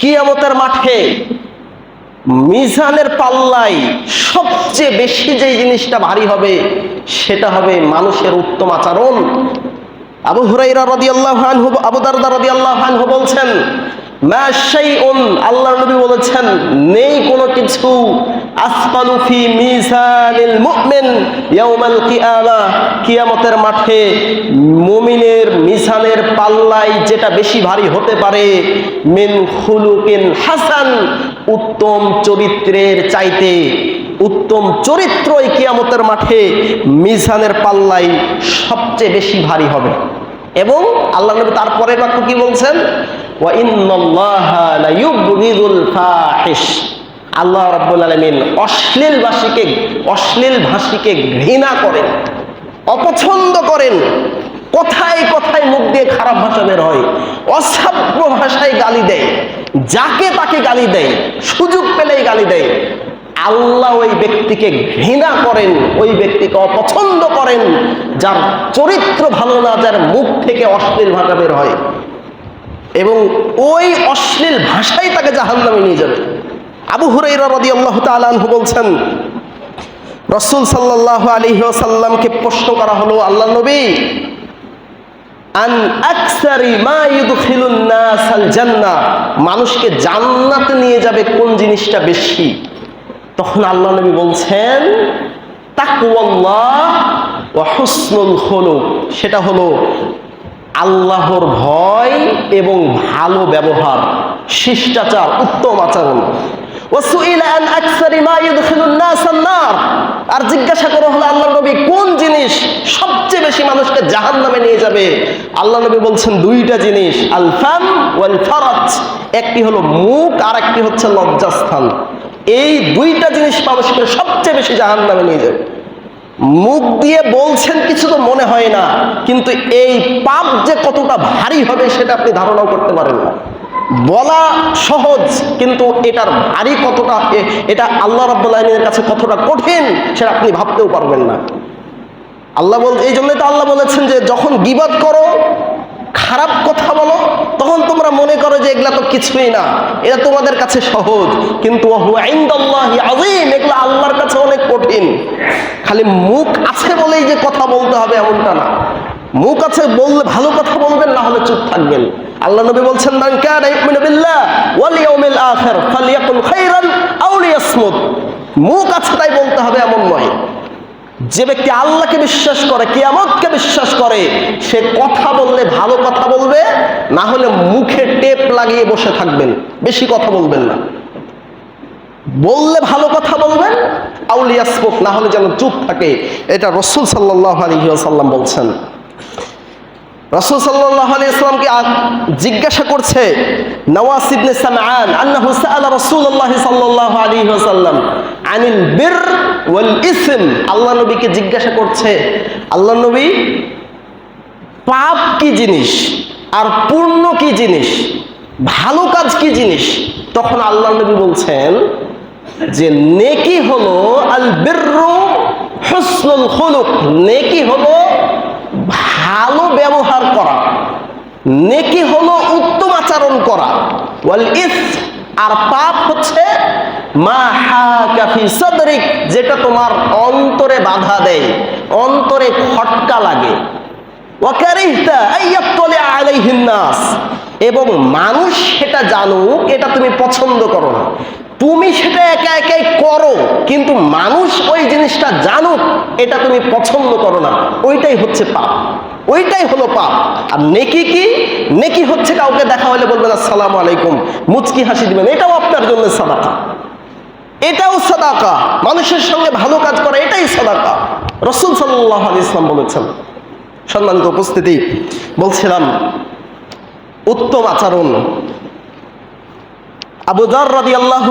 কিয়ামতের মাঠে মিজানের পাল্লায় সবচেয়ে বেশি যে জিনিসটা ভারী হবে, সেটা হবে মানুষের উত্তম আচরণ। আবু হুরাইরা রাদিয়াল্লাহু আনহু, আবু দারদা রাদিয়াল্লাহু আনহু বলছেন, মা শাইউন, আল্লাহর বলেছেন, নেই কোনো কিছু, আসফালু ফি মিজানিল মুমিন ইয়াউমাল কিয়ামা, কিয়ামতের মাঠে মুমিনের মিজানের পাল্লায় যেটা বেশি ভারী হতে পারে, মিন খুলুকিন হাসান, উত্তম চরিত্রের চাইতে উত্তম চরিত্রই কিয়ামতের মাঠে মিজানের পাল্লাই সবচেয়ে বেশি ভারী হবে। এবং আল্লাহ নবী তারপরে বাক্য কি বলছেন? আল্লাহ রাব্বুল আলামিন অশ্লীল ভাষীকে অশ্লীল ভাষীকে ঘৃণা করেন, অপছন্দ করেন, কথায় কথায় মুখ দিয়ে খারাপ ভাষা বের হয়, অসাব্য ভাষায় গালি দেয়, যাকে তাকে গালি দেয়, সুযোগ পেলেই গালি দেয় আল্লাহ ওই ব্যক্তিকে ঘৃণা করেন, ওই ব্যক্তিকে অপছন্দ করেন, যার চরিত্র ভালো না, যার মুখ থেকে অশ্লীল ভাষা বের হয়। এবং ওই অশ্লীল ভাষাই তাকে জাহান নামে নিয়ে যাবে। আবু হুরাইরা রদি আল্লাহ তালু বলছেন, রসুল সাল্লাহ আলী সাল্লামকে প্রশ্ন করা হলো আল্লাহ নবী, আন আকসারি মা মানুষকে জান্নাতে নিয়ে যাবে কোন জিনিসটা বেশি? তখন আল্লাহ নবী বলছেন সেটা হলো আল্লাহর ভয় এবং ভালো ব্যবহার, শিষ্টাচার, উত্তম আচরণ। আর জিজ্ঞাসা করা হলো আল্লাহ নবী, কোন জিনিস সবচেয়ে বেশি মানুষকে জাহান্নামে নিয়ে যাবে? আল্লাহ নবী বলছেন দুইটা জিনিস, আল ফাম ওয়াল একটি হলো মুখ আর একটি হচ্ছে লজ্জাস্থান। এই দুইটা জিনিস মানুষকে সবচেয়ে বেশি জাহান্নামে নিয়ে যাবে। মুখ দিয়ে বলছেন কিছু তো মনে হয় না, কিন্তু এই পাপ যে কতটা ভারী হবে সেটা আপনি ধারণাও করতে পারেন না। বলা সহজ, কিন্তু এটার ভারী কতটা এটা আল্লাহ রাব্বুল আলমীর কাছে কতটা কঠিন সেটা আপনি ভাবতেও পারবেন না। আল্লাহ বল, এই জন্যই তো আল্লাহ বলেছেন যে যখন গিবাদ করো, খারাপ কথা বলো তোমরা মনে করো যে এগুলা তো কিছুই না। এটা তোমাদের কাছে সহজ। কিন্তু এগুলো আল্লাহর কাছে অনেক কঠিন। খালি মুখ আছে বলেই যে কথা বলতে হবে এমনটা না। মুখ আছে বললে ভালো কথা বলবেন, না হলে চুপ থাকবেন। আল্লাহ নবী বলছেন, মান মুখ আছে তাই বলতে হবে। যে ব্যক্তি আল্লাহকে বিশ্বাস করে, কিয়ামতকে বিশ্বাস করে, সে কথা বললে ভালো কথা বলবে, না হলে মুখে টেপ লাগিয়ে বসে থাকবেন, বেশি কথা বলবেন না। বললে ভালো কথা বলবেন আউলিয়াসমুক না হলে যেন চুপ থাকে। এটা রসুল সাল্লাহ আলী সাল্লাম বলছেন। রসুল সাল্লাহ আলী ইসলামকে জিজ্ঞাসা করছে, নওয়াজ ইবনে সামআন, আন্নাহু সাআলা রাসূলুল্লাহ সাল্লাল্লাহু আলাইহি ওয়াসাল্লাম আনিল বির ওয়াল ইসম, আল্লাহ নবীকে জিজ্ঞাসা করছে, আল্লাহ নবী, পাপ কি জিনিস? আর পূর্ণ কি জিনিস? ভালো কাজ কি জিনিস? তখন আল্লাহ নবী বলছেন যে, নেকি হলো আল বিররু হুসনুল খুলুক। নেকি হলো ভালো ব্যবহার করা। নেকি হলো উত্তম আচরণ করা। ওয়াল ইস, আর পাপ হচ্ছে মা হাকা ফি সাদরিক যেটা তোমার অন্তরে বাধা দেয়, অন্তরে খটকা লাগে। এবং মানুষ সেটা জানুক, এটা তুমি পছন্দ করো না। তুমি সেটা একা একাই করো, কিন্তু মানুষ ওই জিনিসটা জানুক, এটা তুমি পছন্দ করো না। ওইটাই হচ্ছে পাপ। ওইটাই হলো পাপ। আর নেকি কি? নেকি হচ্ছে কাউকে দেখা হলে বলবেন আসসালামু আলাইকুম, মুচকি হাসি দিবেন। এটাও আপনার জন্য সাদাকা। এটাও সদাকা। মানুষের সঙ্গে ভালো কাজ করা, এটাই সদাকা। রসুল সাল্লাহ ইসলাম বলেছেন, সম্মানিত উপস্থিতি, বলছিলাম, উত্তম আচরণ। আবু দর রাদি আল্লাহ